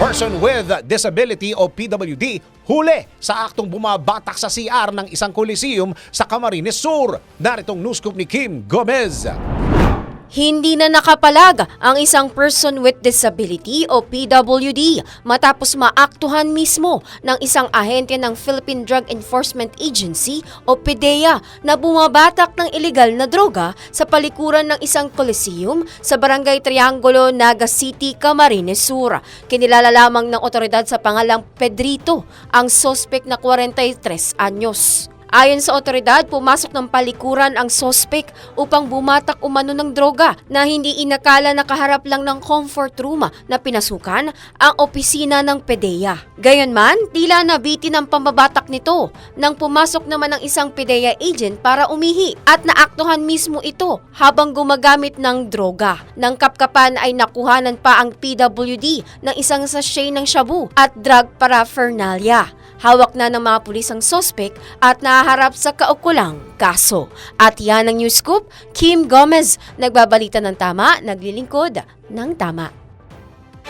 Person with Disability o PWD huli sa aktong bumabatak sa CR ng isang coliseum sa Camarines Sur. Naritong news scoop ni Kim Gomez. Hindi na nakapalag ang isang person with disability o PWD matapos maaktuhan mismo ng isang ahente ng Philippine Drug Enforcement Agency o PDEA na bumabatak ng ilegal na droga sa palikuran ng isang coliseum sa Barangay Triangulo, Naga City, Camarines Sur. Kinilala lamang ng otoridad sa pangalang Pedrito ang sospek na 43 anyos. Ayon sa otoridad, pumasok ng palikuran ang sospek upang bumatak umano ng droga na hindi inakala nakaharap lang ng comfort room na pinasukan ang opisina ng PDEA. Gayunman, tila nabitin ang pambabatak nito nang pumasok naman ang isang PDEA agent para umihi at naaktuhan mismo ito habang gumagamit ng droga. Nang kapkapan ay nakuhanan pa ang PWD ng isang sachet ng shabu at drug paraphernalia. Hawak na ng mga pulis ang sospek at nahaharap sa kaukulang kaso. At yan ang news scoop, Kim Gomez, nagbabalita ng tama, naglilingkod ng tama.